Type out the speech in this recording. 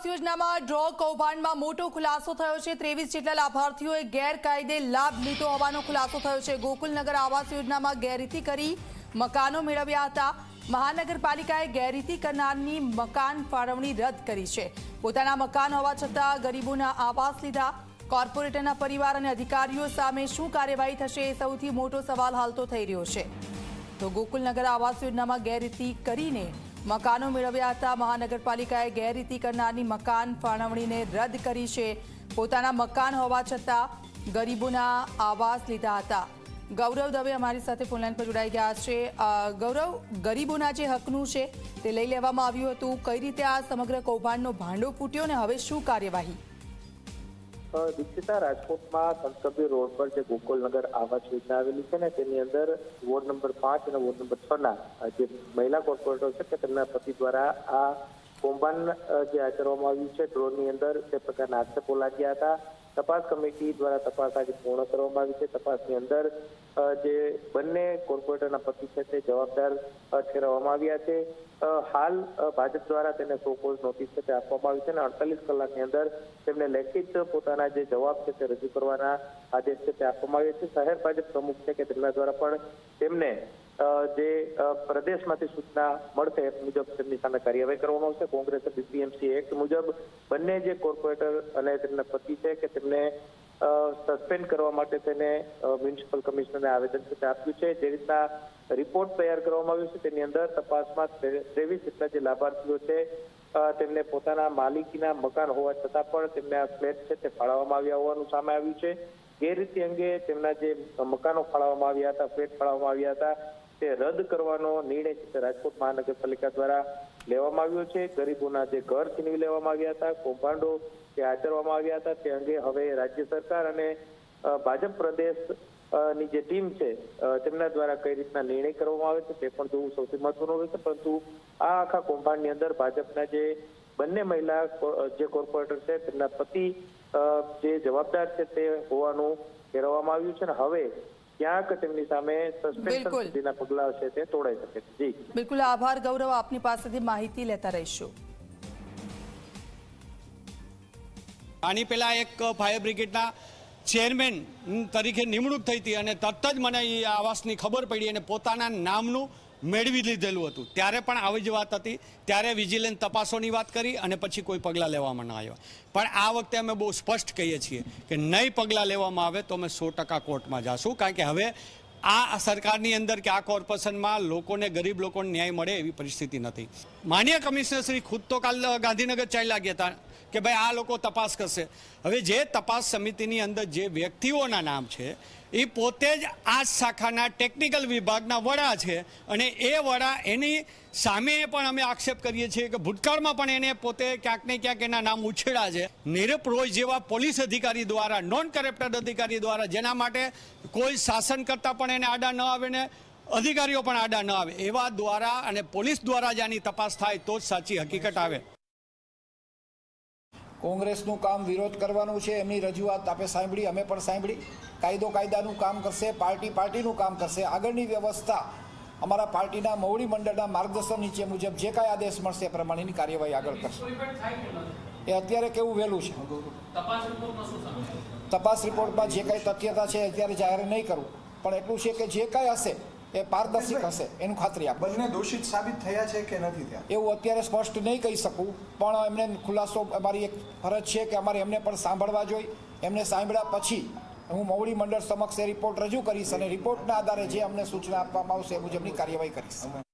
આવાસ યોજનામાં ડ્રો કૌભાંડમાં મોટો ખુલાસો થયો છે. ત્રેવીસ જેટલા લાભાર્થીઓએ ગેરકાયદે લાભ લીધો હોવાનો ખુલાસો થયો છે. ગોકુલનગર આવાસ યોજનામાં ગેરરીતિ કરી મકાનો મેળવ્યા હતા. મહાનગરપાલિકાએ ગેરરીતિ કરનારની મકાન ફાળવણી રદ કરી છે. પોતાના મકાન હોવા છતાં ગરીબોના આવાસ લીધા. કોર્પોરેટરના પરિવાર અને અધિકારીઓ સામે શું કાર્યવાહી થશે એ સૌથી મોટો સવાલ હાલ તો થઈ રહ્યો છે. તો ગોકુલનગર આવાસ યોજનામાં ગેરરીતિ કરીને મકાનો મેળવ્યા હતા. મહાનગરપાલિકાએ ગેરરીતિ કરનારની મકાન ફાળવણીને રદ કરી છે. પોતાના મકાન હોવા છતાં ગરીબોના આવાસ લીધા હતા. ગૌરવ દવે અમારી સાથે ફોનલાઈન પર જોડાઈ ગયા છે. ગૌરવ, ગરીબોના જે હકનું છે તે લઈ લેવામાં આવ્યું હતું. કઈ રીતે આ સમગ્ર કૌભાંડનો ભાંડો ફૂટ્યો ને હવે શું કાર્યવાહી? દીક્ષિતા રાજકોટમાં સંતકબીર રોડ પર જે ગોકુલનગર આવાસ યોજના આવેલી છે ને, તેની અંદર વોર્ડ નંબર પાંચ અને વોર્ડ નંબર છ ના જે મહિલા કોર્પોરેટર છે કે તેમના પતિ દ્વારા આ કૌભાંડ જે આચરવામાં આવ્યું છે, ડ્રોનની અંદર તે પ્રકારના આક્ષેપો લાગ્યા હતા. તપાસ કમિટી દ્વારા તપાસ આજે પૂર્ણ કરવામાં આવી છે. તપાસની અંદર જે બંને કોર્પોરેટરના પતિ છે તે જવાબદાર ઠેરવવામાં આવ્યા છે. હાલ ભાજપ દ્વારા તેને સો કોઝ નોટિસ છે તે આપવામાં આવી છે અને અડતાલીસ કલાકની અંદર તેમને લેખિત પોતાના જે જવાબ છે તે રજૂ કરવાના આદેશ છે તે આપવામાં આવ્યો છે. શહેર ભાજપ પ્રમુખ છે કે તેમના દ્વારા પણ તેમને જે પ્રદેશમાંથી સૂચના મળશે એ મુજબ તેમની સામે કાર્યવાહી કરવામાં આવશે. કોંગ્રેસ બીપીએમસી એક્ટ મુજબ બંને જે કોર્પોરેટર અને તેમના પતિ છે કે તેમને સસ્પેન્ડ કરવા માટે તેને મ્યુનિસિપલ કમિશનરને આવેદન છે આપ્યું છે. જે રીતના રિપોર્ટ તૈયાર કરવામાં આવ્યો છે, તેની અંદર તપાસમાં ત્રેવીસ જેટલા જે લાભાર્થીઓ છે તેમને પોતાના માલિકીના મકાન હોવા છતાં પણ તેમને આ ફ્લેટ છે તે ફાળવવામાં આવ્યા હોવાનું સામે આવ્યું છે. ગેરરીતિ અંગે તેમના જે મકાનો ફાળવવામાં આવ્યા હતા, ફ્લેટ ફાળવવામાં આવ્યા હતા તે રદ કરવાનો નિર્ણય છે રાજકોટ મહાનગરપાલિકા દ્વારા લેવામાં આવ્યો છે. ગરીબોના જે ઘર છીનવી લેવામાં આવ્યા હતા, કૌભાંડો જે આચરવામાં આવ્યા હતા, તે અંગે હવે રાજ્ય સરકાર અને ભાજપ પ્રદેશની જે ટીમ છે તેમના દ્વારા કઈ રીતના નિર્ણય કરવામાં આવે છે તે પણ જોવું સૌથી મહત્વનું રહેશે. પરંતુ આ આખા કૌભાંડની અંદર ભાજપના જે બંને મહિલા જે કોર્પોરેટર છે, તેમના પતિ જે જવાબદાર છે તે હોવાનું કહેવામાં આવ્યું છે. ને હવે ક્યાંક તેમની સામે સસ્પેન્શન સુધીના પગલાં છે તે તોડાઈ શકે છે. જી. બિલકુલ આભાર ગૌરવ. આપની પાસેથી માહિતી લેતા રહીશું. આની પહેલા એક ફાયર બ્રિગેડના ચેરમેન તરીકે નિમણૂક થઈ હતી અને તરત જ મને એ આવાસની ખબર પડી અને પોતાના નામનું મેળવી લીધેલું હતું. ત્યારે પણ આવી જ વાત હતી. ત્યારે વિજિલન્સ તપાસોની વાત કરી અને પછી કોઈ પગલાં લેવામાં ન આવ્યા. પણ આ વખતે અમે બહુ સ્પષ્ટ કહીએ છીએ કે નહીં પગલાં લેવામાં આવે તો અમે સો ટકા કોર્ટમાં જાશું. કારણ કે હવે આ સરકારની અંદર કે આ કોર્પોરેશનમાં લોકોને, ગરીબ લોકોને ન્યાય મળે એવી પરિસ્થિતિ નથી. માન્ય કમિશનર શ્રી ખુદ તો કાલ ગાંધીનગર ચાલ્યા ગયા હતા કે ભાઈ આ લોકો તપાસ કરશે. હવે જે તપાસ સમિતિની અંદર જે વ્યક્તિઓના નામ છે એ પોતે જ આ શાખાના ટેકનિકલ વિભાગના વડા છે અને એ વડા એની સામે પણ અમે આક્ષેપ કરીએ છીએ કે ભૂતકાળમાં પણ એને પોતે ક્યાંક ને ક્યાંક એના નામ ઉછેડા છે. નીરપ જેવા પોલીસ અધિકારી દ્વારા નોન કરપ્ટેડ અધિકારી દ્વારા જેના માટે કોઈ શાસન કરતા પણ એને આડા ન આવે ને અધિકારીઓ પણ આડા ન આવે એવા દ્વારા અને પોલીસ દ્વારા જ આની તપાસ થાય તો જ સાચી હકીકત આવે. કોંગ્રેસનું કામ વિરોધ કરવાનું છે, એમની રજૂઆત આપે સાંભળી, અમે પણ સાંભળી. કાયદો કાયદાનું કામ કરશે પાર્ટી પાર્ટીનું કામ કરશે. આગળની વ્યવસ્થા અમારા પાર્ટીના મૌડી મંડળના માર્ગદર્શન નીચે મુજબ જે કાંઈ આદેશ મળશે એ પ્રમાણેની કાર્યવાહી આગળ કરશે. એ અત્યારે કેવું વહેલું છે? તપાસ રિપોર્ટમાં જે કાંઈ તથ્યતા છે અત્યારે જાહેર નહીં કરવું પણ એટલું છે કે જે કાંઈ હશે એ પારદર્શક હશે એનું ખાતરી આપો. બંને દોષિત સાબિત થયા છે કે નથી થયા? એવું અત્યારે સ્પષ્ટ નહીં કહી શકું પણ એમને ખુલાસો અમારી એક ફરજ છે કે અમારે એમને પણ સાંભળવા જોઈએ. એમને સાંભળ્યા પછી હું મવડી મંડળ સમક્ષ એ રિપોર્ટ રજૂ કરીશ અને રિપોર્ટના આધારે જે અમને સૂચના આપવામાં આવશે એ મુજબની કાર્યવાહી કરીશ.